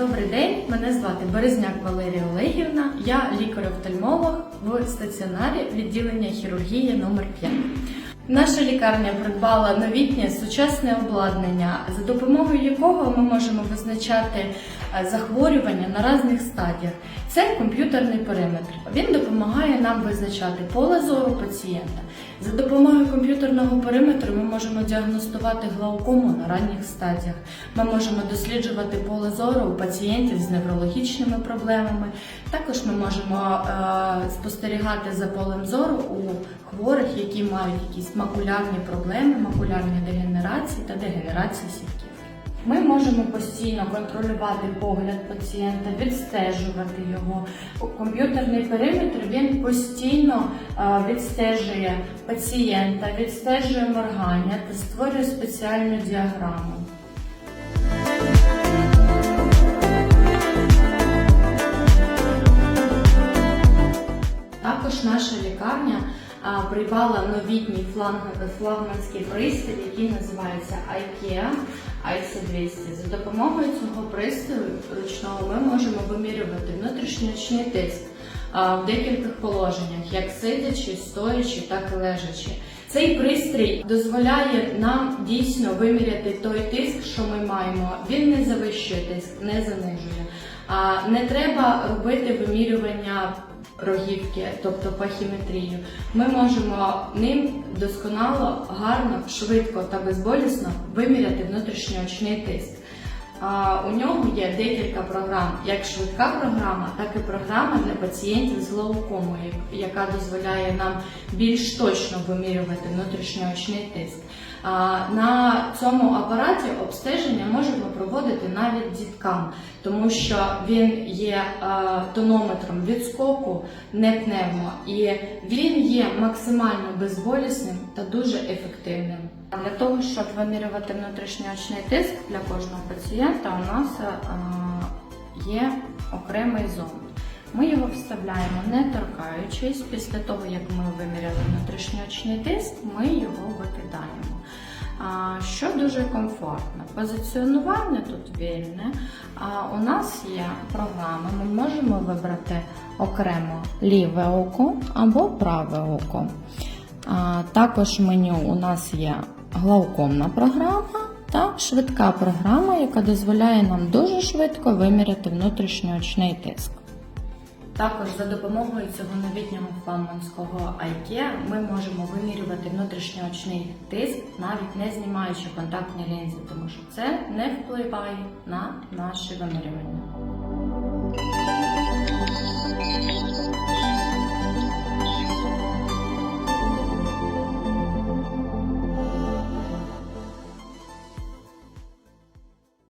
Добрий день, мене звати Березняк Валерія Олегівна. Я лікар-офтальмолог в стаціонарі відділення хірургії номер 5 Наша лікарня придбала новітнє сучасне обладнання, за допомогою якого ми можемо визначати е, захворювання на різних стадіях. Це комп'ютерний периметр. Він допомагає нам визначати поле зору пацієнта. За допомогою комп'ютерного периметру ми можемо діагностувати глаукому на ранніх стадіях. Ми можемо досліджувати поле зору у пацієнтів з неврологічними проблемами. Також ми можемо е, спостерігати за полем зору у хворих, які мають якісь макулярні проблеми, макулярні дегенерації та дегенерації сітків. Ми можемо постійно контролювати погляд пацієнта, відстежувати його. Комп'ютерний периметр він постійно е, відстежує пацієнта, відстежує моргання та створює спеціальну діаграму. Також наша лікарня придбала новітній флагманський пристрій, який називається IKEA IC200. За допомогою цього пристрою ручного ми можемо вимірювати внутрішньоочний тиск в декількох положеннях, як сидячи, стоячи, так і лежачи. Цей пристрій дозволяє нам дійсно виміряти той тиск, що ми маємо. Він не завищує тиск, не занижує. Не треба робити вимірювання рогівки, тобто пахіметрію. Ми можемо ним досконало, гарно, швидко та безболісно виміряти внутрішньоочний тиск. У нього є декілька програм, як швидка програма, так і програма для пацієнтів з глаукомою, яка дозволяє нам більш точно вимірювати внутрішньоочний тиск. На цьому апараті обстеження можемо проводити навіть діткам, тому що він є тонометром відскоку, не пневмо, і він є максимально безболісним та дуже ефективним. Для того, щоб вимірювати внутрішньоочний тиск для кожного пацієнта, у нас є окремий зонд. Ми його вставляємо не торкаючись. Після того, як ми виміряли внутрішньоочний тиск, ми його викидаємо. Що дуже комфортно. Позиціонування тут вільне. А у нас є програма, ми можемо вибрати окремо ліве око або праве око. Також меню у нас є глаукомна програма та швидка програма, яка дозволяє нам дуже швидко виміряти внутрішньоочний тиск. Також за допомогою цього новітнього флагманського IKEA ми можемо вимірювати внутрішньоочний тиск, навіть не знімаючи контактні лінзи, тому що це не впливає на наші вимірювання.